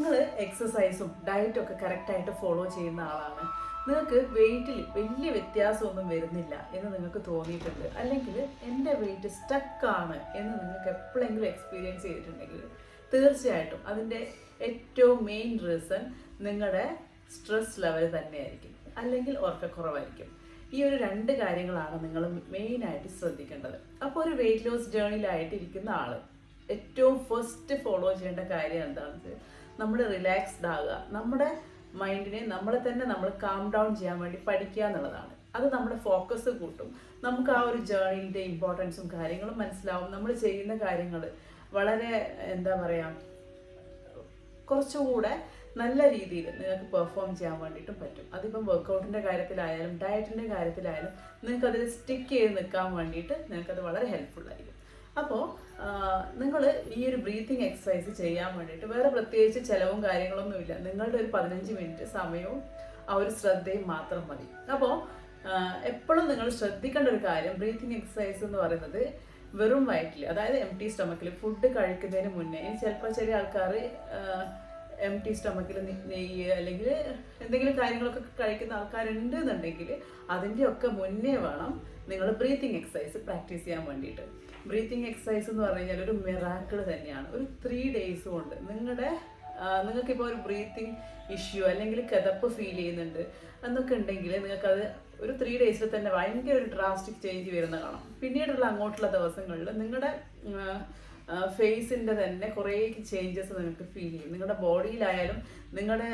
നിങ്ങൾ എക്സസൈസും ഡയറ്റും ഒക്കെ കറക്റ്റായിട്ട് ഫോളോ ചെയ്യുന്ന ആളാണ്. നിങ്ങൾക്ക് വെയിറ്റിൽ വലിയ വ്യത്യാസമൊന്നും വരുന്നില്ല എന്ന് നിങ്ങൾക്ക് തോന്നിയിട്ടുണ്ട്. അല്ലെങ്കിൽ എന്റെ വെയിറ്റ് സ്റ്റക്കാണ് എന്ന് നിങ്ങൾക്ക് എപ്പോഴെങ്കിലും എക്സ്പീരിയൻസ് ചെയ്തിട്ടുണ്ടെങ്കിൽ തീർച്ചയായിട്ടും അതിന്റെ ഏറ്റവും മെയിൻ റീസൺ നിങ്ങളുടെ സ്ട്രെസ് ലെവൽ തന്നെയായിരിക്കും. അല്ലെങ്കിൽ ഉറക്കക്കുറവായിരിക്കും. ഈ ഒരു രണ്ട് കാര്യങ്ങളാണ് നിങ്ങൾ മെയിനായിട്ട് ശ്രദ്ധിക്കേണ്ടത്. അപ്പോൾ ഒരു വെയിറ്റ് ലോസ് ജേണിയിലായിട്ടിരിക്കുന്ന ആൾ ഏറ്റവും ഫസ്റ്റ് ഫോളോ ചെയ്യേണ്ട കാര്യം എന്താണെന്ന് വെച്ചാൽ നമ്മൾ റിലാക്സ്ഡ് ആകുക. നമ്മുടെ മൈൻഡിനെ നമ്മളെ തന്നെ നമ്മൾ കാം ഡൗൺ ചെയ്യാൻ വേണ്ടി പഠിക്കുക എന്നുള്ളതാണ്. അത് നമ്മുടെ ഫോക്കസ് കൂട്ടും. നമുക്ക് ആ ഒരു ജേണിന്റെ ഇമ്പോർട്ടൻസും കാര്യങ്ങളും മനസ്സിലാവും. നമ്മൾ ചെയ്യുന്ന കാര്യങ്ങൾ വളരെ എന്താ പറയുക കുറച്ചുകൂടെ നല്ല രീതിയിൽ നിങ്ങൾക്ക് പെർഫോം ചെയ്യാൻ വേണ്ടിയിട്ടും പറ്റും. അതിപ്പം വർക്കൗട്ടിന്റെ കാര്യത്തിലായാലും ഡയറ്റിന്റെ കാര്യത്തിലായാലും നിങ്ങൾക്കതിൽ സ്റ്റിക്ക് ചെയ്ത് നിൽക്കാൻ വേണ്ടിയിട്ട് നിങ്ങൾക്കത് വളരെ ഹെൽപ്ഫുൾ ആയിരിക്കും. അപ്പോൾ നിങ്ങൾ ഈ ഒരു ബ്രീത്തിങ് എക്സസൈസ് ചെയ്യാൻ വേണ്ടിയിട്ട് വേറെ പ്രത്യേകിച്ച് ചിലവും കാര്യങ്ങളൊന്നുമില്ല നിങ്ങളുടെ ഒരു പതിനഞ്ച് മിനിറ്റ് സമയവും ആ ഒരു ശ്രദ്ധയും മാത്രം മതി. അപ്പോൾ എപ്പോഴും നിങ്ങൾ ശ്രദ്ധിക്കേണ്ട ഒരു കാര്യം ബ്രീത്തിങ് എക്സസൈസ് എന്ന് പറയുന്നത് വെറും വയറ്റിൽ അതായത് എം ടി സ്റ്റൊമക്കിൽ ഫുഡ് കഴിക്കുന്നതിന് മുന്നേ ചിലപ്പോൾ ചില ആൾക്കാർ എം ടി സ്റ്റൊമക്കിൽ നെയ്യ് അല്ലെങ്കിൽ എന്തെങ്കിലും കാര്യങ്ങളൊക്കെ കഴിക്കുന്ന ആൾക്കാരുണ്ട് എന്നുണ്ടെങ്കിൽ അതിന്റെയൊക്കെ മുന്നേ വേണം നിങ്ങൾ ബ്രീത്തിങ് എക്സസൈസ് പ്രാക്ടീസ് ചെയ്യാൻ വേണ്ടിയിട്ട്. ബ്രീത്തിങ് എക്സസൈസ് എന്ന് പറഞ്ഞു കഴിഞ്ഞാൽ ഒരു മിറാക്കിൾ തന്നെയാണ്. ഒരു ത്രീ ഡേയ്സ് കൊണ്ട് നിങ്ങളുടെ നിങ്ങൾക്കിപ്പോൾ ഒരു ബ്രീത്തിങ് ഇഷ്യൂ അല്ലെങ്കിൽ കിതപ്പ് ഫീൽ ചെയ്യുന്നുണ്ട് എന്നൊക്കെ ഉണ്ടെങ്കിൽ നിങ്ങൾക്കത് ഒരു ത്രീ ഡേയ്സിൽ തന്നെ ഭയങ്കര ഒരു ഡ്രാസ്റ്റിക് ചേഞ്ച് വരുന്ന കാണാം പിന്നീടുള്ള അങ്ങോട്ടുള്ള ദിവസങ്ങളിൽ നിങ്ങളുടെ ഫേസിന്റെ തന്നെ കുറേ ചേഞ്ചസ് നിങ്ങൾക്ക് ഫീൽ ചെയ്യും. നിങ്ങളുടെ ബോഡിയിലായാലും നിങ്ങളുടെ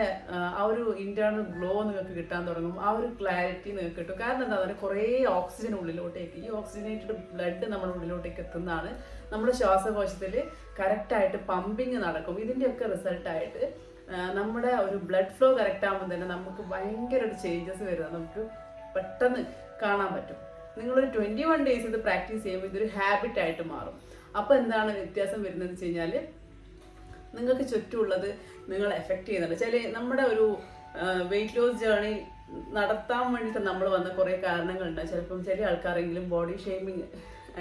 ആ ഒരു ഇന്റേണൽ ഗ്ലോ നിങ്ങൾക്ക് കിട്ടാൻ തുടങ്ങും. ആ ഒരു ക്ലാരിറ്റി നിങ്ങൾക്ക് കിട്ടും. കാരണം എന്താ പറയുക കുറേ ഓക്സിജൻ ഉള്ളിലോട്ടേക്ക്. ഈ ഓക്സിജനേറ്റഡ് ബ്ലഡ് നമ്മുടെ ഉള്ളിലോട്ടേക്ക് എത്തുന്നതാണ്. നമ്മുടെ ശ്വാസകോശത്തിൽ കറക്റ്റായിട്ട് പമ്പിങ് നടക്കും. ഇതിന്റെയൊക്കെ റിസൾട്ടായിട്ട് നമ്മുടെ ഒരു ബ്ലഡ് ഫ്ലോ കറക്റ്റ് ആകുമ്പോൾ തന്നെ നമുക്ക് ഭയങ്കര ഒരു ചേഞ്ചസ് വരുന്നത് നമുക്ക് പെട്ടെന്ന് കാണാൻ പറ്റും. നിങ്ങളൊരു ട്വന്റി വൺ ഡേയ്സ് ഇത് പ്രാക്ടീസ് ചെയ്യുമ്പോൾ ഇതൊരു ഹാബിറ്റായിട്ട് മാറും. അപ്പോൾ എന്താണ് വ്യത്യാസം വരുന്നത് വെച്ച് കഴിഞ്ഞാൽ നിങ്ങൾക്ക് ചുറ്റുമുള്ളത് നിങ്ങളെ എഫക്റ്റ് ചെയ്യുന്നുണ്ട്. ചില നമ്മുടെ ഒരു വെയിറ്റ് ലോസ് ജേണി നടത്താൻ വേണ്ടിയിട്ട് നമ്മൾ വന്ന കുറേ കാരണങ്ങളുണ്ട് ചിലപ്പം ചില ആൾക്കാരെങ്കിലും ബോഡി ഷേമിങ്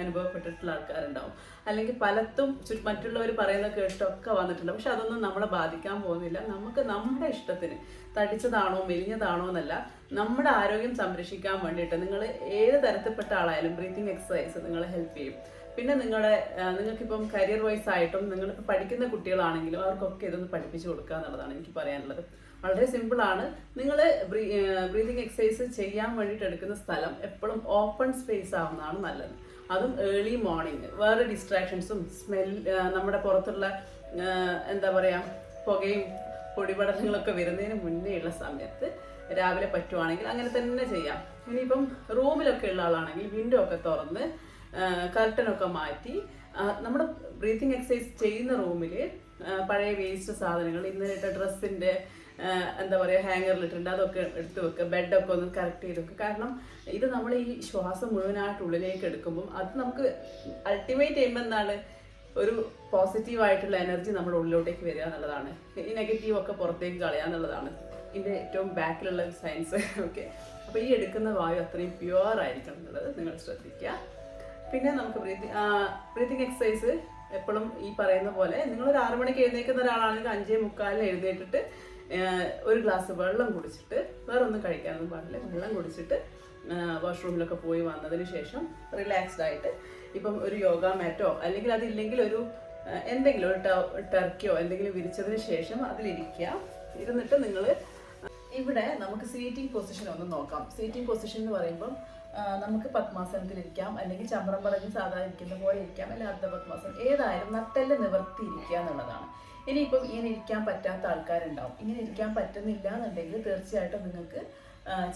അനുഭവപ്പെട്ടിട്ടുള്ള ആൾക്കാരുണ്ടാവും. അല്ലെങ്കിൽ പലത്തും മറ്റുള്ളവർ പറയുന്ന കേട്ടൊക്കെ വന്നിട്ടുണ്ട്. പക്ഷെ അതൊന്നും നമ്മളെ ബാധിക്കാൻ പോകുന്നില്ല. നമുക്ക് നമ്മുടെ ഇഷ്ടത്തിന് തടിച്ചതാണോ മെലിഞ്ഞതാണോ എന്നല്ല നമ്മുടെ ആരോഗ്യം സംരക്ഷിക്കാൻ വേണ്ടിയിട്ട് നിങ്ങൾ ഏത് തരത്തിൽപ്പെട്ട ആളായാലും ബ്രീത്തിങ് എക്സസൈസ് നിങ്ങളെ ഹെൽപ്പ് ചെയ്യും. പിന്നെ നിങ്ങളെ നിങ്ങൾക്ക് നിങ്ങൾക്കിപ്പം കരിയർ വൈസ് ആയിട്ടും നിങ്ങളിപ്പോൾ പഠിക്കുന്ന കുട്ടികളാണെങ്കിലും അവർക്കൊക്കെ ഇതൊന്ന് പഠിപ്പിച്ചു കൊടുക്കുക എന്നുള്ളതാണ് എനിക്ക് പറയാനുള്ളത്. വളരെ സിമ്പിൾ ആണ്. നിങ്ങൾ ബ്രീതിങ് എക്സസൈസ് ചെയ്യാൻ വേണ്ടിയിട്ട് എടുക്കുന്ന സ്ഥലം എപ്പോഴും ഓപ്പൺ സ്പേസ് ആവുന്നതാണ് നല്ലത്. അതും ഏർലി മോർണിംഗ് വേറെ ഡിസ്ട്രാക്ഷൻസും സ്മെൽ നമ്മുടെ പുറത്തുള്ള എന്താ പറയുക പുകയും പൊടിപടലങ്ങളൊക്കെ വരുന്നതിന് മുന്നേ ഉള്ള സമയത്ത് രാവിലെ പറ്റുവാണെങ്കിൽ അങ്ങനെ തന്നെ ചെയ്യാം. ഇനിയിപ്പം റൂമിലൊക്കെ ഉള്ള ആളാണെങ്കിൽ വിൻഡോ ഒക്കെ തുറന്ന് കർട്ടനൊക്കെ മാറ്റി. നമ്മുടെ ബ്രീത്തിങ് എക്സസൈസ് ചെയ്യുന്ന റൂമിൽ പഴയ വേസ്റ്റ് സാധനങ്ങൾ ഇന്നലെ ഇട്ട ഡ്രസ്സിന്റെ എന്താ പറയുക ഹാങ്ങറിലിട്ടുണ്ട് അതൊക്കെ എടുത്ത് വെക്കുക. ബെഡൊക്കെ ഒന്ന് കറക്റ്റ് ചെയ്ത് വെക്കുക. കാരണം ഇത് നമ്മൾ ഈ ശ്വാസം മുഴുവനായിട്ട് ഉള്ളിലേക്ക് എടുക്കുമ്പം അത് നമുക്ക് അൾട്ടിമേറ്റ് ചെയ്യുമ്പോൾ എന്താണ്? ഒരു പോസിറ്റീവ് ആയിട്ടുള്ള എനർജി നമ്മുടെ ഉള്ളിലോട്ടേക്ക് വരിക എന്നുള്ളതാണ്. ഈ നെഗറ്റീവ് ഒക്കെ പുറത്തേക്ക് കളയുക എന്നുള്ളതാണ്. ഇതിന്റെ ഏറ്റവും ബാക്കിലുള്ള സയൻസ് ഓക്കെ അപ്പോൾ ഈ എടുക്കുന്ന വായു അത്രയും പ്യുവർ ആയിരിക്കണം എന്നുള്ളത് നിങ്ങൾ ശ്രദ്ധിക്കുക. പിന്നെ നമുക്ക് ബ്രീത്തിങ് ബ്രീത്തിങ് എക്സസൈസ് എപ്പോഴും ഈ പറയുന്ന പോലെ നിങ്ങളൊരു ആറു മണിക്ക് എഴുന്നേൽക്കുന്ന ഒരാളാണെങ്കിൽ അഞ്ചേ മുക്കാലിന് എഴുന്നേറ്റിട്ട് ഒരു ഗ്ലാസ് വെള്ളം കുടിച്ചിട്ട് വേറെ ഒന്നും കഴിക്കാനൊന്നും പാടില്ല. വെള്ളം കുടിച്ചിട്ട് വാഷ്റൂമിലൊക്കെ പോയി വന്നതിന് ശേഷം റിലാക്സ്ഡ് ആയിട്ട് ഇപ്പം ഒരു യോഗ മാറ്റോ അല്ലെങ്കിൽ അതില്ലെങ്കിൽ ഒരു എന്തെങ്കിലും ഒരു ടർക്കിയോ എന്തെങ്കിലും വിരിച്ചതിന് ശേഷം അതിലിരിക്കുക. ഇരുന്നിട്ട് നിങ്ങൾ ഇവിടെ നമുക്ക് സീറ്റിംഗ് പൊസിഷൻ ഒന്ന് നോക്കാം. സീറ്റിംഗ് പൊസിഷൻ എന്ന് പറയുമ്പോൾ നമുക്ക് പത്മാസനത്തിലിരിക്കാം. അല്ലെങ്കിൽ ചമ്രം പടഞ്ഞ് സാധാരണ ഇരിക്കുന്ന പോലെ ഇരിക്കാം. അല്ലെങ്കിൽ അർദ്ധ പത്മാസനം. ഏതായാലും നട്ടെല്ല് നിവർത്തി ഇരിക്കുക എന്നുള്ളതാണ്. ഇനിയിപ്പം ഇങ്ങനെ ഇരിക്കാൻ പറ്റാത്ത ആൾക്കാരുണ്ടാവും. ഇങ്ങനെ ഇരിക്കാൻ പറ്റുന്നില്ല എന്നുണ്ടെങ്കിൽ തീർച്ചയായിട്ടും നിങ്ങൾക്ക്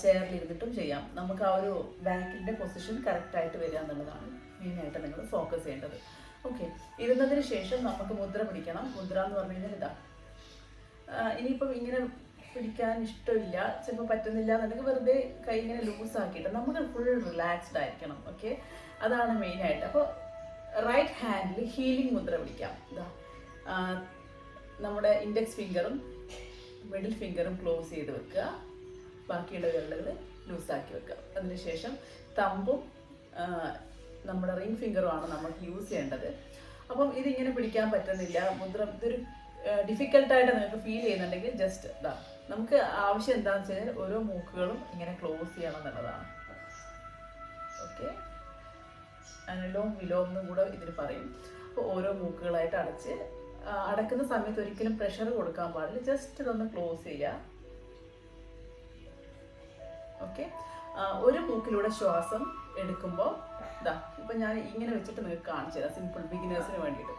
ചെയറിൽ ഇരുന്നിട്ടും ചെയ്യാം. നമുക്ക് ആ ഒരു ബാക്കിന്റെ പൊസിഷൻ കറക്റ്റായിട്ട് വരിക എന്നുള്ളതാണ് മെയിനായിട്ട് നിങ്ങൾ ഫോക്കസ് ചെയ്യേണ്ടത്. ഓക്കെ ഇരുന്നതിന് ശേഷം നമുക്ക് മുദ്ര പിടിക്കണം. മുദ്ര എന്ന് പറഞ്ഞു കഴിഞ്ഞാൽ ഇതാ. ഇനിയിപ്പം ഇങ്ങനെ പിടിക്കാൻ ഇഷ്ടമില്ല ചിലപ്പോൾ പറ്റുന്നില്ല എന്നുണ്ടെങ്കിൽ വെറുതെ കൈ ഇങ്ങനെ ലൂസ് ആക്കിയിട്ട് നമുക്ക് ഫുൾ റിലാക്സ്ഡ് ആയിരിക്കണം ഓക്കെ അതാണ് മെയിൻ ആയിട്ട്. അപ്പോൾ റൈറ്റ് ഹാൻഡിൽ ഹീലിംഗ് മുദ്ര പിടിക്കാം ഇതാ നമ്മുടെ ഇൻഡെക്സ് ഫിംഗറും മിഡിൽ ഫിംഗറും ക്ലോസ് ചെയ്ത് വെക്കുക. ബാക്കിയുള്ള വിരലുകൾ ലൂസാക്കി വെക്കുക. അതിനുശേഷം തമ്പും നമ്മുടെ റിംഗ് ഫിംഗറുമാണ് നമ്മൾ യൂസ് ചെയ്യേണ്ടത്. അപ്പം ഇതിങ്ങനെ പിടിക്കാൻ പറ്റുന്നില്ല. മുദ്ര ഇതൊരു ഡിഫിക്കൽട്ടായിട്ട് നിങ്ങൾക്ക് ഫീൽ ചെയ്യുന്നുണ്ടെങ്കിൽ ജസ്റ്റ് ഇതാ നമുക്ക് ആവശ്യം എന്താണെന്ന് വെച്ച് കഴിഞ്ഞാൽ ഓരോ മൂക്കുകളും ഇങ്ങനെ ക്ലോസ് ചെയ്യണം എന്നുള്ളതാണ്. ഓക്കെ അനലോം വിലോം എന്നും കൂടെ ഇതിൽ പറയും. അപ്പോൾ ഓരോ മൂക്കുകളായിട്ട് അടച്ച് അടക്കുന്ന സമയത്ത് ഒരിക്കലും പ്രഷർ കൊടുക്കാൻ പാടില്ല. ജസ്റ്റ് ഇതൊന്ന് ക്ലോസ് ചെയ്യുക ഓക്കെ ഒരു മൂക്കിലൂടെ ശ്വാസം എടുക്കുമ്പോൾ ഇതാ ഇപ്പം ഞാൻ ഇങ്ങനെ വെച്ചിട്ട് നിങ്ങൾക്ക് കാണിച്ചു തരാം സിമ്പിൾ ബിഗിനേഴ്സിന് വേണ്ടിയിട്ട്.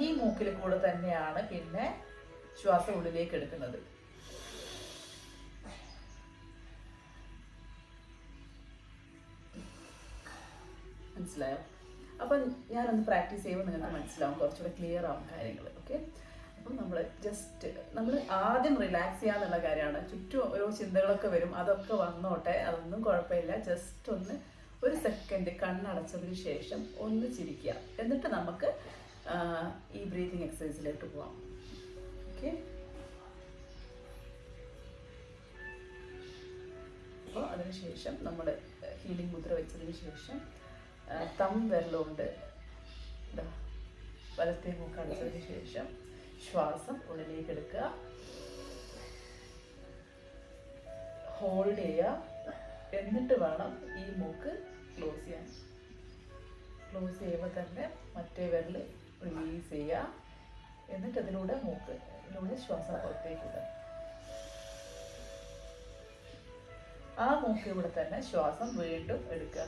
ഈ മൂക്കിൽ കൂടെ തന്നെയാണ് പിന്നെ ശ്വാസം ഉള്ളിലേക്ക് എടുക്കുന്നത്. മനസ്സിലായോ? അപ്പം ഞാനൊന്ന് പ്രാക്ടീസ് ചെയ്യുമ്പോൾ നിങ്ങൾക്ക് മനസ്സിലാവും കുറച്ചുകൂടെ ക്ലിയർ ആവും കാര്യങ്ങൾ ഓക്കെ അപ്പം നമ്മൾ ജസ്റ്റ് നമ്മൾ ആദ്യം റിലാക്സ് ചെയ്യാന്നുള്ള കാര്യമാണ്. ചുറ്റും ഓരോ ചിന്തകളൊക്കെ വരും അതൊക്കെ വന്നോട്ടെ അതൊന്നും കുഴപ്പമില്ല. ജസ്റ്റ് ഒന്ന് ഒരു സെക്കൻഡ് കണ്ണടച്ചതിന് ശേഷം ഒന്ന് ചിരിക്കുക. എന്നിട്ട് നമുക്ക് ഈ ബ്രീതിങ് എക്സസൈസിലേക്ക് പോവാം. ഓക്കെ അപ്പോൾ അതിനുശേഷം നമ്മൾ ഹീലിംഗ് മുദ്ര വെച്ചതിന് ശേഷം തം വിരലുകൊണ്ട് ഇതാ വലത്തെ മൂക്ക് അടച്ചതിന് ശേഷം ശ്വാസം ഉള്ളിലേക്ക് എടുക്കുക. ഹോൾഡ് ചെയ്യുക. എന്നിട്ട് വേണം ഈ മൂക്ക് ക്ലോസ് ചെയ്യാൻ. ക്ലോസ് ചെയ്യുമ്പോൾ തന്നെ മറ്റേ വിരൽ റിലീസ് ചെയ്യുക എന്നിട്ട് അതിലൂടെ മൂക്ക് ഇതിലൂടെ ശ്വാസം പുറത്തേക്ക് വിടുക ആ മൂക്കിലൂടെ തന്നെ ശ്വാസം വീണ്ടും എടുക്കുക.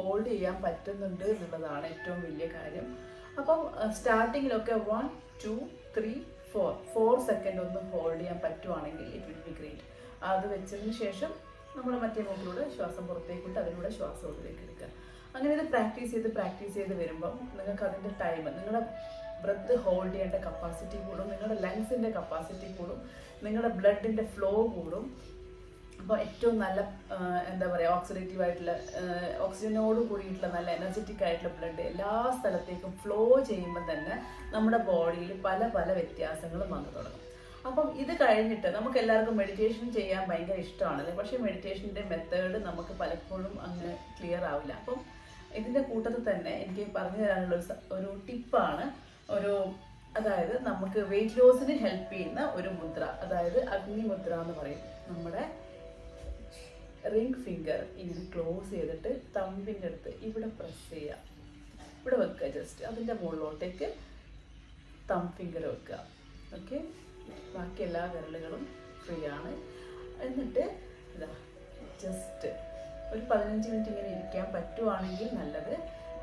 ഹോൾഡ് ചെയ്യാൻ പറ്റുന്നുണ്ട് എന്നുള്ളതാണ് ഏറ്റവും വലിയ കാര്യം. അപ്പം സ്റ്റാർട്ടിങ്ങിലൊക്കെ one two three four four second ഒന്ന് ഹോൾഡ് ചെയ്യാൻ പറ്റുവാണെങ്കിൽ ഇറ്റ് വിൽ ബി ഗ്രേറ്റ് അത് വെച്ചതിന് ശേഷം നമ്മൾ മറ്റേ മൂക്കിലൂടെ ശ്വാസം പുറത്തേക്ക് വിട്ട് അതിലൂടെ ശ്വാസം ഉള്ളിലേക്ക് എടുക്കുക. അങ്ങനെ ഇത് പ്രാക്ടീസ് ചെയ്ത് പ്രാക്ടീസ് ചെയ്ത് വരുമ്പം നിങ്ങൾക്ക് അതിന്റെ ടൈം നിങ്ങളുടെ ബ്രത്ത് ഹോൾഡ് ചെയ്യേണ്ട കപ്പാസിറ്റി കൂടും നിങ്ങളുടെ ലങ്സിന്റെ കപ്പാസിറ്റി കൂടും നിങ്ങളുടെ ബ്ലഡിന്റെ ഫ്ലോ കൂടും. അപ്പോൾ ഏറ്റവും നല്ല എന്താ പറയുക ഓക്സിഡേറ്റീവ് ആയിട്ടുള്ള ഓക്സിജനോട് കൂടിയിട്ടുള്ള നല്ല എനർജറ്റിക് ആയിട്ടുള്ള ബ്ലഡ് എല്ലാ സ്ഥലത്തേക്കും ഫ്ലോ ചെയ്യുമ്പോൾ തന്നെ നമ്മുടെ ബോഡിയിൽ പല പല വ്യത്യാസങ്ങളും വന്നു തുടങ്ങും. അപ്പം ഇത് കഴിഞ്ഞിട്ട് നമുക്ക് എല്ലാവർക്കും മെഡിറ്റേഷൻ ചെയ്യാൻ ഭയങ്കര ഇഷ്ടമാണല്ലേ? പക്ഷേ മെഡിറ്റേഷന്റെ മെത്തേഡ് നമുക്ക് പലപ്പോഴും അങ്ങനെ ക്ലിയർ ആവില്ല. അപ്പം ഇതിന്റെ കൂട്ടത്തിൽ തന്നെ എനിക്ക് പറഞ്ഞു തരാനുള്ള ഒരു ടിപ്പാണ് ഒരു അതായത് നമുക്ക് വെയിറ്റ് ലോസിന് ഹെൽപ്പ് ചെയ്യുന്ന ഒരു മുദ്ര അതായത് അഗ്നി മുദ്ര എന്ന് പറയും നമ്മുടെ റിംഗ് ഫിംഗർ ഇങ്ങനെ ക്ലോസ് ചെയ്തിട്ട് തമ്പിന്റെ അടുത്ത് ഇവിടെ പ്രസ് ചെയ്യുക. ഇവിടെ വെക്കുക ജസ്റ്റ് അതിന്റെ മുകളിലോട്ടേക്ക് തം ഫിംഗർ വെക്കുക. ഓക്കെ ബാക്കി എല്ലാ വിരലുകളും ഫ്രീ ആണ്. എന്നിട്ട് ഇതാ ജസ്റ്റ് ഒരു പതിനഞ്ച് മിനിറ്റ് ഇങ്ങനെ ഇരിക്കാൻ പറ്റുവാണെങ്കിൽ നല്ലത്.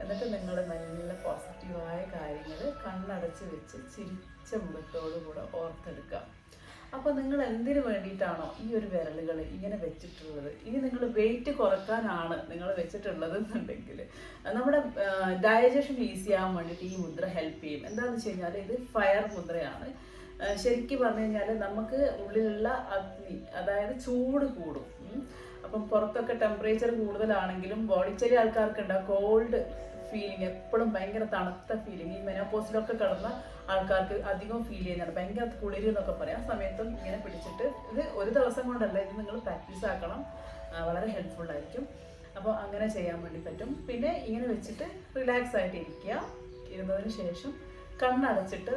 എന്നിട്ട് നിങ്ങൾ നല്ല പോസിറ്റീവായ കാര്യങ്ങൾ കണ്ണടച്ച് വെച്ച് ചിരിച്ച മുഖത്തോടു കൂടെ ഓർത്തെടുക്കാം അപ്പോൾ നിങ്ങൾ എന്തിനു വേണ്ടിയിട്ടാണോ ഈ ഒരു വിരലുകൾ ഇങ്ങനെ വെച്ചിട്ടുള്ളത്? ഇനി നിങ്ങൾ വെയിറ്റ് കുറക്കാനാണ് നിങ്ങൾ വെച്ചിട്ടുള്ളത് എന്നുണ്ടെങ്കിൽ നമ്മുടെ ഡയജഷൻ ഈസി ആവാൻ വേണ്ടിയിട്ട് ഈ മുദ്ര ഹെൽപ്പ് ചെയ്യും. എന്താണെന്ന് വെച്ച് കഴിഞ്ഞാൽ ഇത് ഫയർ മുദ്രയാണ്. ശരിക്ക് പറഞ്ഞു കഴിഞ്ഞാൽ നമുക്ക് ഉള്ളിലുള്ള അഗ്നി അതായത് ചൂട് കൂടും. അപ്പം പുറത്തൊക്കെ ടെമ്പറേച്ചർ കൂടുതലാണെങ്കിലും ബോഡി ചെറിയ ആൾക്കാർക്ക് ഉണ്ടാവും കോൾഡ് ഫീലിംഗ് എപ്പോഴും ഭയങ്കര തണുത്ത ഫീലിംഗ് ഈ മെനോപോസിലൊക്കെ കിടന്ന ആൾക്കാർക്ക് അധികം ഫീൽ ചെയ്യുന്നുണ്ട്. ഭയങ്കര കുളിര് എന്നൊക്കെ പറയാം. സമയത്തും ഇങ്ങനെ പിടിച്ചിട്ട് ഇത് ഒരു ദിവസം കൊണ്ടല്ല ഇത് നിങ്ങൾ പ്രാക്ടീസ് ആക്കണം. വളരെ ഹെൽപ്ഫുൾ ആയിരിക്കും. അപ്പോൾ അങ്ങനെ ചെയ്യാൻ വേണ്ടി പറ്റും. പിന്നെ ഇങ്ങനെ വെച്ചിട്ട് റിലാക്സ് ആയിട്ട് ഇരിക്കുക. ഇരുന്നതിന് ശേഷം കണ്ണടച്ചിട്ട്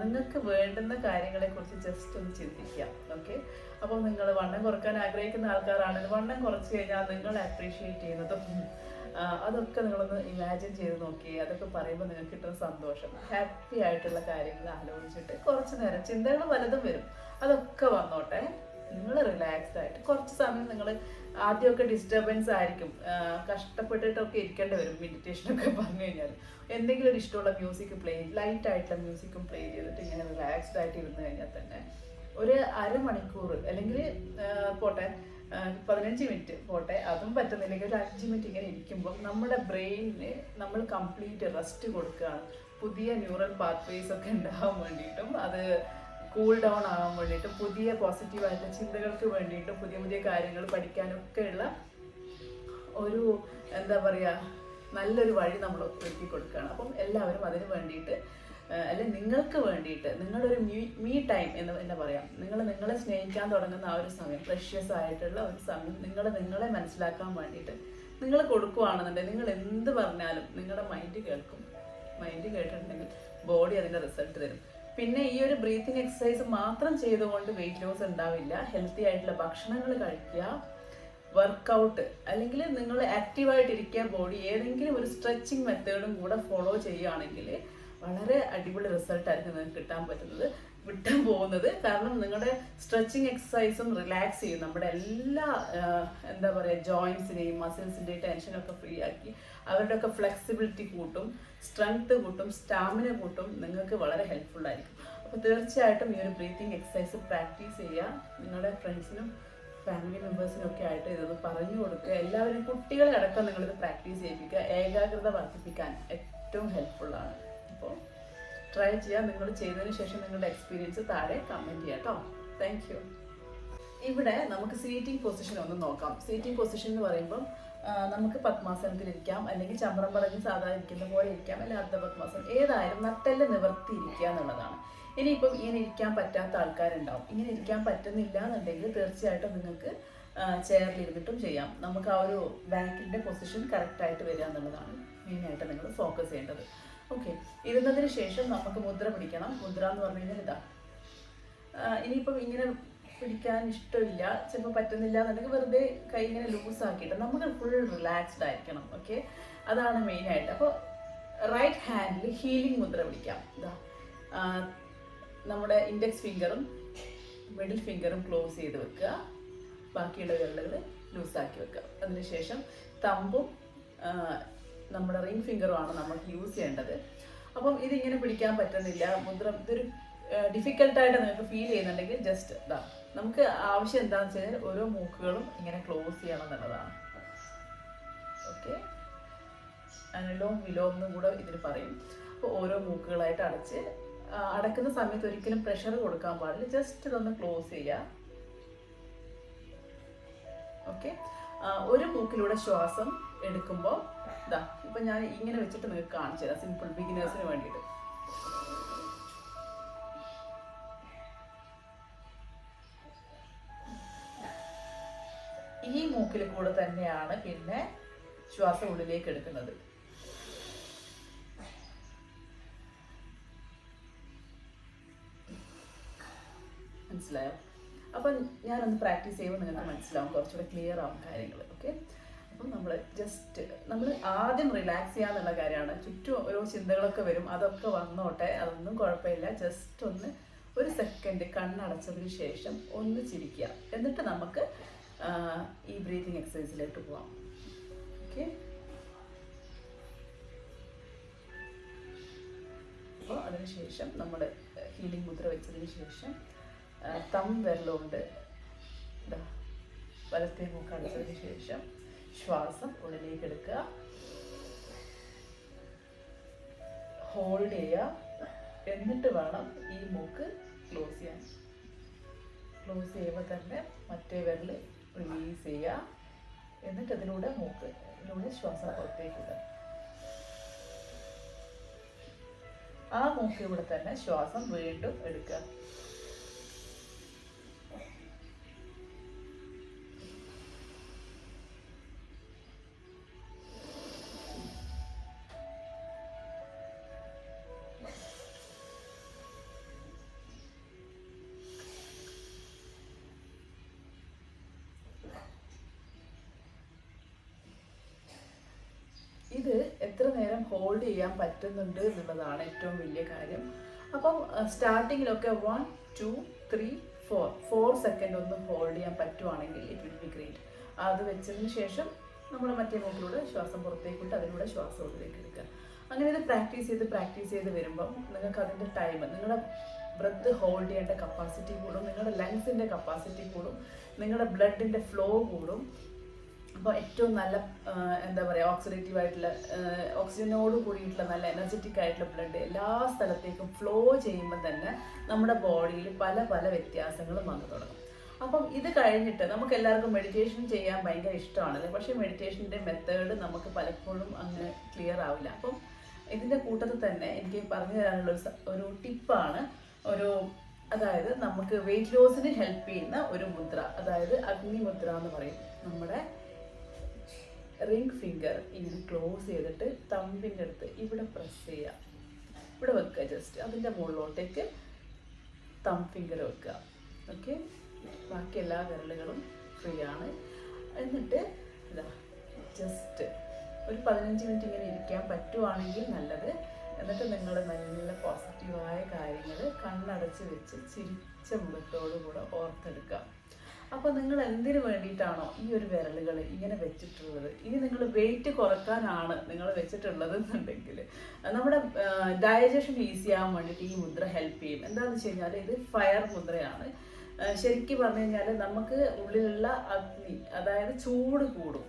നിങ്ങൾക്ക് വേണ്ടുന്ന കാര്യങ്ങളെക്കുറിച്ച് ജസ്റ്റ് ഒന്ന് ചിന്തിക്കുക. ഓക്കെ അപ്പോൾ നിങ്ങൾ വണ്ണം കുറയ്ക്കാൻ ആഗ്രഹിക്കുന്ന ആൾക്കാരാണെങ്കിൽ വണ്ണം കുറച്ച് കഴിഞ്ഞാൽ നിങ്ങൾ അപ്രീഷിയേറ്റ് ചെയ്യുന്നതും അതൊക്കെ നിങ്ങളൊന്ന് ഇമാജിൻ ചെയ്ത് നോക്കി അതൊക്കെ പറയുമ്പോൾ നിങ്ങൾക്ക് കിട്ടുന്ന സന്തോഷം. ഹാപ്പി ആയിട്ടുള്ള കാര്യങ്ങൾ ആലോചിച്ചിട്ട് കുറച്ച് നേരം ചിന്തകൾ പലതും വരും. അതൊക്കെ വന്നോട്ടെ. നിങ്ങൾ റിലാക്സ്ഡ് ആയിട്ട് കുറച്ച് സമയം നിങ്ങൾ ആദ്യമൊക്കെ ഡിസ്റ്റർബൻസ് ആയിരിക്കും. കഷ്ടപ്പെട്ടിട്ടൊക്കെ ഇരിക്കേണ്ടി വരും മെഡിറ്റേഷനൊക്കെ പറഞ്ഞു കഴിഞ്ഞാൽ എന്തെങ്കിലും ഒരു ഇഷ്ടമുള്ള മ്യൂസിക് പ്ലേ ലൈറ്റ് ആയിട്ടുള്ള മ്യൂസിക്കും പ്ലേ ചെയ്തിട്ട് ഇങ്ങനെ റിലാക്സ്ഡ് ആയിട്ട് ഇരുന്ന് കഴിഞ്ഞാൽ തന്നെ ഒരു അരമണിക്കൂർ അല്ലെങ്കിൽ പോട്ടെ പതിനഞ്ച് മിനിറ്റ് പോട്ടെ. അതും പറ്റുന്നില്ലെങ്കിൽ ഒരു അഞ്ച് മിനിറ്റ് ഇങ്ങനെ ഇരിക്കുമ്പോൾ നമ്മുടെ ബ്രെയിനിന് നമ്മൾ കംപ്ലീറ്റ് റെസ്റ്റ് കൊടുക്കുകയാണ്. പുതിയ ന്യൂറൽ പാത്വേസ് ഒക്കെ ഉണ്ടാകാൻ വേണ്ടിയിട്ടും അത് കൂൾ ഡൗൺ ആകാൻ വേണ്ടിയിട്ടും പുതിയ പോസിറ്റീവായിട്ടുള്ള ചിന്തകൾക്ക് വേണ്ടിയിട്ടും പുതിയ പുതിയ കാര്യങ്ങൾ പഠിക്കാനൊക്കെയുള്ള ഒരു എന്താ പറയുക നല്ലൊരു വഴി നമ്മൾ ഒരുക്കി കൊടുക്കുകയാണ്. അപ്പം എല്ലാവരും അതിന് വേണ്ടിയിട്ട് അല്ലെ നിങ്ങൾക്ക് വേണ്ടിയിട്ട് നിങ്ങളുടെ ഒരു മീ ടൈം എന്ന് തന്നെ പറയാം. നിങ്ങൾ നിങ്ങളെ സ്നേഹിക്കാൻ തുടങ്ങുന്ന ആ ഒരു സമയം പ്രഷ്യസ് ആയിട്ടുള്ള ഒരു സമയം നിങ്ങൾ നിങ്ങളെ മനസ്സിലാക്കാൻ വേണ്ടിയിട്ട് നിങ്ങൾ കൊടുക്കുകയാണെന്നുണ്ടെങ്കിൽ നിങ്ങൾ എന്ത് പറഞ്ഞാലും നിങ്ങളുടെ മൈൻഡ് കേൾക്കും. മൈൻഡ് കേട്ടിട്ടുണ്ടെങ്കിൽ ബോഡി അതിന്റെ റിസൾട്ട് തരും. പിന്നെ ഈ ഒരു ബ്രീത്തിങ് എക്സസൈസ് മാത്രം ചെയ്തുകൊണ്ട് വെയിറ്റ് ലോസ് ഉണ്ടാവില്ല. ഹെൽത്തി ആയിട്ടുള്ള ഭക്ഷണങ്ങൾ കഴിക്കുക വർക്കൗട്ട് അല്ലെങ്കിൽ നിങ്ങൾ ആക്റ്റീവായിട്ടിരിക്കുക ബോഡി ഏതെങ്കിലും ഒരു സ്ട്രെച്ചിങ് മെത്തേഡും കൂടെ ഫോളോ ചെയ്യുകയാണെങ്കിൽ വളരെ അടിപൊളി റിസൾട്ടായിരിക്കും നിങ്ങൾക്ക് കിട്ടാൻ പറ്റുന്നത് വിട്ടാൻ പോകുന്നത്. കാരണം നിങ്ങളുടെ സ്ട്രെച്ചിങ് എക്സസൈസും റിലാക്സ് ചെയ്യും. നമ്മുടെ എല്ലാ എന്താ പറയുക ജോയിൻസിനെയും മസിൽസിന്റെയും ടെൻഷനൊക്കെ ഫ്രീ ആക്കി അവരുടെയൊക്കെ ഫ്ലെക്സിബിലിറ്റി കൂട്ടും സ്ട്രെങ്ത് കൂട്ടും സ്റ്റാമിന കൂട്ടും നിങ്ങൾക്ക് വളരെ ഹെൽപ്ഫുൾ ആയിരിക്കും. അപ്പോൾ തീർച്ചയായിട്ടും ഈ ഒരു ബ്രീത്തിങ് എക്സസൈസ് പ്രാക്ടീസ് ചെയ്യുക. നിങ്ങളുടെ ഫ്രണ്ട്സിനും ഫാമിലി മെമ്പേഴ്സിനും ഒക്കെ ആയിട്ട് ഇതൊന്ന് പറഞ്ഞു കൊടുക്കുക. എല്ലാവരും കുട്ടികളെ അടക്കം നിങ്ങളിത് പ്രാക്ടീസ് ചെയ്യിപ്പിക്കുക. ഏകാഗ്രത വർദ്ധിപ്പിക്കാൻ ഏറ്റവും ഹെൽപ്ഫുള്ളാണ് അപ്പോൾ ട്രൈ ചെയ്യാം. നിങ്ങൾ ചെയ്തതിന് ശേഷം നിങ്ങളുടെ എക്സ്പീരിയൻസ് താഴെ കമന്റ് ചെയ്യാം കേട്ടോ. താങ്ക് ഇവിടെ നമുക്ക് സീറ്റിംഗ് പൊസിഷൻ ഒന്ന് നോക്കാം. സീറ്റിംഗ് പൊസിഷൻ എന്ന് പറയുമ്പം നമുക്ക് പത്മാസനത്തിൽ ഇരിക്കാം അല്ലെങ്കിൽ ചമ്രം പറഞ്ഞ് സാധാരണ ഇരിക്കുന്ന പോലെ ഇരിക്കാം. അല്ലെങ്കിൽ അർദ്ധ പത്മാസനം ഏതായാലും നട്ടെല്ല് നിവർത്തി ഇരിക്കുക എന്നുള്ളതാണ്. ഇനിയിപ്പം ഇങ്ങനെ ഇരിക്കാൻ പറ്റാത്ത ആൾക്കാരുണ്ടാവും. ഇങ്ങനെ ഇരിക്കാൻ പറ്റുന്നില്ല എന്നുണ്ടെങ്കിൽ തീർച്ചയായിട്ടും നിങ്ങൾക്ക് ചെയറിൽ ഇരുന്നിട്ടും ചെയ്യാം. നമുക്ക് ആ ഒരു ബാക്കിന്റെ പൊസിഷൻ കറക്റ്റായിട്ട് വരിക എന്നുള്ളതാണ് മെയിനായിട്ട് നിങ്ങൾ ഫോക്കസ് ചെയ്യേണ്ടത്. ഓക്കെ ഇരുന്നതിന് ശേഷം നമുക്ക് മുദ്ര പിടിക്കണം. മുദ്ര എന്ന് പറഞ്ഞു കഴിഞ്ഞാൽ ഇതാ ഇനിയിപ്പം ഇങ്ങനെ പിടിക്കാൻ ഇഷ്ടമില്ല ചിലപ്പോൾ പറ്റുന്നില്ല എന്നുണ്ടെങ്കിൽ വെറുതെ കൈ ഇങ്ങനെ ലൂസ് ആക്കിയിട്ട് നമുക്ക് ഫുൾ റിലാക്സ്ഡ് ആയിരിക്കണം. ഓക്കെ അതാണ് മെയിനായിട്ട് അപ്പോൾ റൈറ്റ് ഹാൻഡിൽ ഹീലിംഗ് മുദ്ര പിടിക്കാം. ഇതാ. നമ്മുടെ ഇൻഡെക്സ് ഫിംഗറും മിഡിൽ ഫിംഗറും ക്ലോസ് ചെയ്ത് വെക്കുക. ബാക്കിയുള്ള വിരലുകൾ ലൂസാക്കി വെക്കുക. അതിനുശേഷം തമ്പും നമ്മുടെ റിംഗ് ഫിംഗറുമാണ് നമുക്ക് യൂസ് ചെയ്യേണ്ടത്. അപ്പം ഇതിങ്ങനെ പിടിക്കാൻ പറ്റുന്നില്ല. മുദ്ര ഇതൊരു ഡിഫിക്കൽട്ടായിട്ട് നിങ്ങൾക്ക് ഫീൽ ചെയ്യുന്നുണ്ടെങ്കിൽ ജസ്റ്റ് ഇതാ നമുക്ക് ആവശ്യം എന്താണെന്ന് വെച്ച് കഴിഞ്ഞാൽ ഓരോ മൂക്കുകളും ഇങ്ങനെ ക്ലോസ് ചെയ്യണം എന്നുള്ളതാണ്. ഓക്കെ അനുലോം വിലോം എന്നും കൂടെ ഇതിന് പറയും. അപ്പോൾ ഓരോ മൂക്കുകളായിട്ട് അടച്ച് അടക്കുന്ന സമയത്ത് ഒരിക്കലും പ്രഷർ കൊടുക്കാൻ പാടില്ല. ജസ്റ്റ് ഇതൊന്ന് ക്ലോസ് ചെയ്യുക ഓക്കെ ഒരു മൂക്കിലൂടെ ശ്വാസം എടുക്കുമ്പോൾ ഇതാ ഇപ്പം ഞാൻ ഇങ്ങനെ വെച്ചിട്ട് നിങ്ങൾക്ക് കാണിച്ചു തരാം സിമ്പിൾ ബിഗിനേഴ്സിന് വേണ്ടിയിട്ട്. ഈ മൂക്കിൽ കൂടെ തന്നെയാണ് പിന്നെ ശ്വാസം ഉള്ളിലേക്ക് എടുക്കുന്നത്. മനസ്സിലായോ? അപ്പം ഞാനൊന്ന് പ്രാക്ടീസ് ചെയ്യുമ്പോൾ നിങ്ങൾക്ക് മനസ്സിലാവും കുറച്ചുകൂടെ ക്ലിയർ ആവും കാര്യങ്ങൾ ഓക്കെ അപ്പം നമ്മൾ ജസ്റ്റ് നമ്മൾ ആദ്യം റിലാക്സ് ചെയ്യാന്നുള്ള കാര്യമാണ്. ചുറ്റും ഓരോ ചിന്തകളൊക്കെ വരും. അതൊക്കെ വന്നോട്ടെ അതൊന്നും കുഴപ്പമില്ല. ജസ്റ്റ് ഒന്ന് ഒരു സെക്കൻഡ് കണ്ണടച്ചതിന് ശേഷം ഒന്ന് ചിരിക്കുക. എന്നിട്ട് നമുക്ക് ഈ ബ്രീതിങ് എക്സസൈസിലേക്ക് പോവാം. ഓക്കെ അപ്പോൾ അതിനുശേഷം നമ്മൾ ഹീലിംഗ് മുദ്ര വെച്ചതിന് ശേഷം തം വെള്ളമുണ്ട് വലത്തേ വലത്തെ മൂക്ക് ശേഷം ശ്വാസം ഉള്ളിലേക്ക് എടുക്കുക. ഹോൾഡ് ചെയ്യുക. എന്നിട്ട് വേണം ഈ മൂക്ക് ക്ലോസ് ചെയ്യാൻ. ക്ലോസ് ചെയ്യുമ്പോൾ തന്നെ മറ്റേ വിരൽ റിലീസ് ചെയ്യുക. എന്നിട്ട് അതിലൂടെ മൂക്ക് ഇതിലൂടെ ശ്വാസം പുറത്തേക്ക് ഇടുക. ആ മൂക്കിലൂടെ തന്നെ ശ്വാസം വീണ്ടും എടുക്കുക. ഹോൾഡ് ചെയ്യാൻ പറ്റുന്നുണ്ട് എന്നുള്ളതാണ് ഏറ്റവും വലിയ കാര്യം. അപ്പം സ്റ്റാർട്ടിങ്ങിലൊക്കെ one two three four four second ഒന്ന് ഹോൾഡ് ചെയ്യാൻ പറ്റുവാണെങ്കിൽ ഇറ്റ് വിൽ ബി ഗ്രേറ്റ് അത് വെച്ചതിന് ശേഷം നമ്മൾ മറ്റേ മൂക്കിലൂടെ ശ്വാസം പുറത്തേക്ക് അതിലൂടെ ശ്വാസം ഉള്ളിലേക്ക് എടുക്കുക. അങ്ങനെ ഇത് പ്രാക്ടീസ് ചെയ്ത് പ്രാക്ടീസ് ചെയ്ത് വരുമ്പം നിങ്ങൾക്ക് അതിന്റെ ടൈം നിങ്ങളുടെ ബ്രത്ത് ഹോൾഡ് ചെയ്യേണ്ട കപ്പാസിറ്റി കൂടും നിങ്ങളുടെ ലങ്സിന്റെ കപ്പാസിറ്റി കൂടും നിങ്ങളുടെ ബ്ലഡിന്റെ ഫ്ലോ കൂടും. അപ്പോൾ ഏറ്റവും നല്ല എന്താ പറയുക ഓക്സിഡേറ്റീവ് ആയിട്ടുള്ള ഓക്സിജനോട് കൂടിയിട്ടുള്ള നല്ല എനർജറ്റിക് ആയിട്ടുള്ള ബ്ലഡ് എല്ലാ സ്ഥലത്തേക്കും ഫ്ലോ ചെയ്യുമ്പോൾ തന്നെ നമ്മുടെ ബോഡിയിൽ പല പല വ്യത്യാസങ്ങളും വന്നു തുടങ്ങും. അപ്പം ഇത് കഴിഞ്ഞിട്ട് നമുക്ക് എല്ലാവർക്കും മെഡിറ്റേഷൻ ചെയ്യാൻ ഭയങ്കര ഇഷ്ടമാണല്ലേ? പക്ഷേ മെഡിറ്റേഷന്റെ മെത്തേഡ് നമുക്ക് പലപ്പോഴും അങ്ങനെ ക്ലിയർ ആവില്ല. അപ്പം ഇതിന്റെ കൂട്ടത്തിൽ തന്നെ എനിക്ക് പറഞ്ഞു തരാനുള്ള ഒരു ടിപ്പാണ്. ഒരു അതായത് നമുക്ക് വെയിറ്റ് ലോസിന് ഹെൽപ്പ് ചെയ്യുന്ന ഒരു മുദ്ര അതായത് അഗ്നിമുദ്ര എന്ന് പറയും നമ്മുടെ റിംഗ് ഫിംഗർ ഇങ്ങനെ ക്ലോസ് ചെയ്തിട്ട് തമ്പിന്റെ അടുത്ത് ഇവിടെ പ്രസ് ചെയ്യുക. ഇവിടെ വെക്കുക ജസ്റ്റ് അതിന്റെ മുകളിലോട്ടേക്ക് തം ഫിംഗർ വെക്കുക. ഓക്കെ ബാക്കി എല്ലാ വിരലുകളും ഫ്രീ ആണ്. എന്നിട്ട് ഇതാ ജസ്റ്റ് ഒരു പതിനഞ്ച് മിനിറ്റ് ഇങ്ങനെ ഇരിക്കാൻ പറ്റുവാണെങ്കിൽ നല്ലത്. എന്നിട്ട് നിങ്ങൾ നല്ല പോസിറ്റീവായ കാര്യങ്ങൾ കണ്ണടച്ച് വെച്ച് ചിരിച്ച മുഖത്തോടു കൂടെ ഓർത്തെടുക്കുക. അപ്പോൾ നിങ്ങൾ എന്തിനു വേണ്ടിയിട്ടാണോ ഈ ഒരു വിരലുകൾ ഇങ്ങനെ വെച്ചിട്ടുള്ളത്? ഇനി നിങ്ങൾ വെയിറ്റ് കുറക്കാനാണ് നിങ്ങൾ വെച്ചിട്ടുള്ളത് എന്നുണ്ടെങ്കിൽ നമ്മുടെ ഡയജഷൻ ഈസി ആവാൻ വേണ്ടിയിട്ട് ഈ മുദ്ര ഹെൽപ്പ് ചെയ്യും. എന്താണെന്ന് വെച്ച് കഴിഞ്ഞാൽ ഇത് ഫയർ മുദ്രയാണ്. ശരിക്കും പറഞ്ഞു കഴിഞ്ഞാൽ നമുക്ക് ഉള്ളിലുള്ള അഗ്നി അതായത് ചൂട് കൂടും.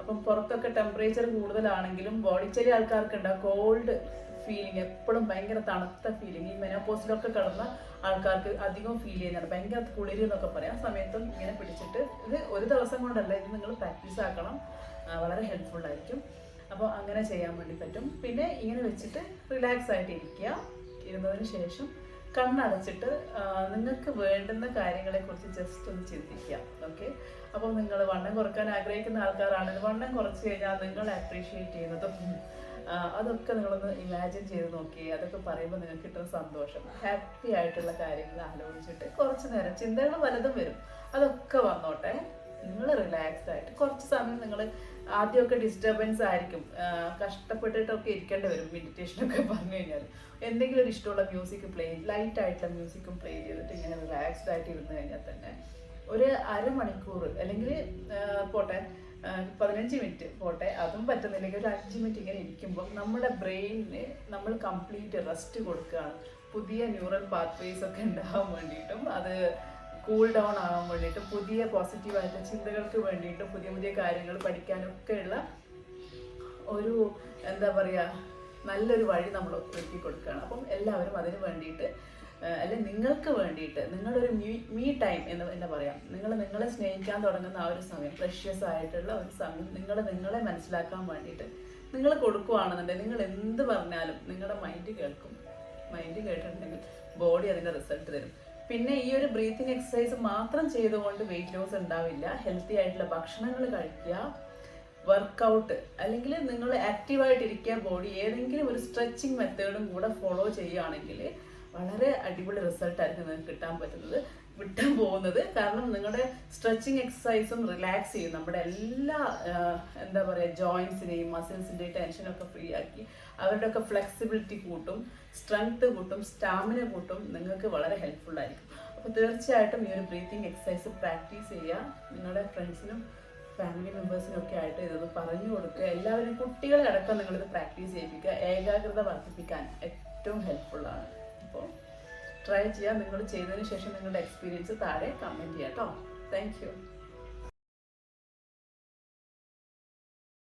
അപ്പം പുറത്തൊക്കെ ടെമ്പറേച്ചർ കൂടുതലാണെങ്കിലും ബോഡി ചെറിയ ആൾക്കാർക്ക് ഉണ്ടാവും കോൾഡ് ഫീലിംഗ് എപ്പോഴും ഭയങ്കര തണുത്ത ഫീലിംഗ് ഈ മെനോപോസിലൊക്കെ കിടന്ന ആൾക്കാർക്ക് അധികം ഫീൽ ചെയ്യുന്നുണ്ട്. ഭയങ്കര കുളിര് എന്നൊക്കെ പറയാം. സമയത്തും ഇങ്ങനെ പിടിച്ചിട്ട് ഇത് ഒരു ദിവസം കൊണ്ടല്ല ഇത് നിങ്ങൾ പ്രാക്ടീസ് ആക്കണം. വളരെ ഹെൽപ്ഫുൾ ആയിരിക്കും. അപ്പോൾ അങ്ങനെ ചെയ്യാൻ വേണ്ടി പറ്റും. പിന്നെ ഇങ്ങനെ വെച്ചിട്ട് റിലാക്സ് ആയിട്ട് ഇരിക്കുക ഇരുന്നതിന് ശേഷം കണ്ണടച്ചിട്ട് നിങ്ങൾക്ക് വേണ്ടുന്ന കാര്യങ്ങളെക്കുറിച്ച് ജസ്റ്റ് ഒന്ന് ചിന്തിക്കുക. ഓക്കെ അപ്പോൾ നിങ്ങൾ വണ്ണം കുറയ്ക്കാൻ ആഗ്രഹിക്കുന്ന ആൾക്കാരാണെങ്കിൽ വണ്ണം കുറച്ച് കഴിഞ്ഞാൽ നിങ്ങൾ അപ്രീഷിയേറ്റ് ചെയ്യുന്നതും അതൊക്കെ നിങ്ങളൊന്ന് ഇമാജിൻ ചെയ്ത് നോക്കി അതൊക്കെ പറയുമ്പോൾ നിങ്ങൾക്ക് കിട്ടുന്ന സന്തോഷം. ഹാപ്പി ആയിട്ടുള്ള കാര്യങ്ങൾ ആലോചിച്ചിട്ട് കുറച്ച് നേരം ചിന്തകൾ പലതും വരും. അതൊക്കെ വന്നോട്ടെ. നിങ്ങൾ റിലാക്സ്ഡ് ആയിട്ട് കുറച്ച് സമയം നിങ്ങൾ ആദ്യമൊക്കെ ഡിസ്റ്റർബൻസ് ആയിരിക്കും. കഷ്ടപ്പെട്ടിട്ടൊക്കെ ഇരിക്കേണ്ടി വരും മെഡിറ്റേഷനൊക്കെ പറഞ്ഞു കഴിഞ്ഞാൽ. എന്തെങ്കിലും ഒരു ഇഷ്ടമുള്ള മ്യൂസിക് പ്ലേ ലൈറ്റ് ആയിട്ടുള്ള മ്യൂസിക്കും പ്ലേ ചെയ്തിട്ട് ഇങ്ങനെ റിലാക്സ്ഡ് ആയിട്ട് ഇരുന്ന് കഴിഞ്ഞാൽ തന്നെ ഒരു അരമണിക്കൂർ അല്ലെങ്കിൽ പോട്ടെ പതിനഞ്ച് മിനിറ്റ് പോട്ടെ അതും പറ്റുന്നില്ലെങ്കിൽ ഒരു അഞ്ച് മിനിറ്റ് ഇങ്ങനെ ഇരിക്കുമ്പോൾ നമ്മുടെ ബ്രെയിനിന് നമ്മൾ കംപ്ലീറ്റ് റെസ്റ്റ് കൊടുക്കുകയാണ്. പുതിയ ന്യൂറൽ പാത്വേസ് ഒക്കെ ഉണ്ടാകാൻ വേണ്ടിയിട്ടും അത് കൂൾ ഡൗൺ ആകാൻ വേണ്ടിയിട്ടും പുതിയ പോസിറ്റീവായിട്ടുള്ള ചിന്തകൾക്ക് വേണ്ടിയിട്ടും പുതിയ പുതിയ കാര്യങ്ങൾ പഠിക്കാനൊക്കെയുള്ള ഒരു എന്താ പറയുക നല്ലൊരു വഴി നമ്മൾ ഒരുക്കി കൊടുക്കുകയാണ്. അപ്പം എല്ലാവരും അതിന് വേണ്ടിയിട്ട് അല്ലെങ്കിൽ നിങ്ങൾക്ക് വേണ്ടിയിട്ട് നിങ്ങളൊരു മീ മീ ടൈം എന്ന് എന്താ പറയാം. നിങ്ങൾ നിങ്ങളെ സ്നേഹിക്കാൻ തുടങ്ങുന്ന ആ ഒരു സമയം പ്രഷ്യസ് ആയിട്ടുള്ള ഒരു സമയം നിങ്ങൾ നിങ്ങളെ മനസ്സിലാക്കാൻ വേണ്ടിയിട്ട് നിങ്ങൾ കൊടുക്കുകയാണെന്നുണ്ടെങ്കിൽ നിങ്ങൾ എന്ത് പറഞ്ഞാലും നിങ്ങളുടെ മൈൻഡ് കേൾക്കും. മൈൻഡ് കേട്ടിട്ടുണ്ടെങ്കിൽ ബോഡി അതിന്റെ റിസൾട്ട് തരും. പിന്നെ ഈ ഒരു ബ്രീത്തിങ് എക്സസൈസ് മാത്രം ചെയ്തുകൊണ്ട് വെയിറ്റ് ലോസ് ഉണ്ടാവില്ല. ഹെൽത്തി ആയിട്ടുള്ള ഭക്ഷണങ്ങൾ കഴിക്കുക വർക്കൗട്ട് അല്ലെങ്കിൽ നിങ്ങൾ ആക്റ്റീവായിട്ടിരിക്കുക ബോഡി ഏതെങ്കിലും ഒരു സ്ട്രെച്ചിങ് മെത്തേഡും കൂടെ ഫോളോ ചെയ്യുകയാണെങ്കിൽ വളരെ അടിപൊളി റിസൾട്ട് ആയിരിക്കും നിങ്ങൾക്ക് കിട്ടാൻ പറ്റുന്നത് വിട്ടാൻ പോകുന്നത്. കാരണം നിങ്ങളുടെ സ്ട്രെച്ചിങ് എക്സസൈസും റിലാക്സ് ചെയ്യും. നമ്മുടെ എല്ലാ എന്താ പറയുക ജോയിൻസിനെയും മസിൽസിന്റെയും ടെൻഷനൊക്കെ ഫ്രീ ആക്കി അവരുടെ ഒക്കെ ഫ്ലെക്സിബിലിറ്റി കൂട്ടും സ്ട്രെങ്ത് കൂട്ടും സ്റ്റാമിന കൂട്ടും നിങ്ങൾക്ക് വളരെ ഹെൽപ്ഫുൾ ആയിരിക്കും. അപ്പോൾ തീർച്ചയായിട്ടും ഈ ഒരു ബ്രീത്തിങ് എക്സസൈസ് പ്രാക്ടീസ് ചെയ്യുക. നിങ്ങളുടെ ഫ്രണ്ട്സിനും ഫാമിലി മെമ്പേഴ്സിനും ഒക്കെ ആയിട്ട് ഇതൊന്ന് പറഞ്ഞു കൊടുക്കുക. എല്ലാവരും കുട്ടികളെ അടക്കം നിങ്ങളിത് പ്രാക്ടീസ് ചെയ്യിപ്പിക്കുക. ഏകാഗ്രത വർദ്ധിപ്പിക്കാൻ ഏറ്റവും ഹെൽപ്ഫുള്ളാണ് അപ്പോൾ ട്രൈ ചെയ്യുക. നിങ്ങൾ ചെയ്തതിന് ശേഷം നിങ്ങളുടെ എക്സ്പീരിയൻസ് താഴെ കമന്റ് ചെയ്യാം കേട്ടോ താങ്ക്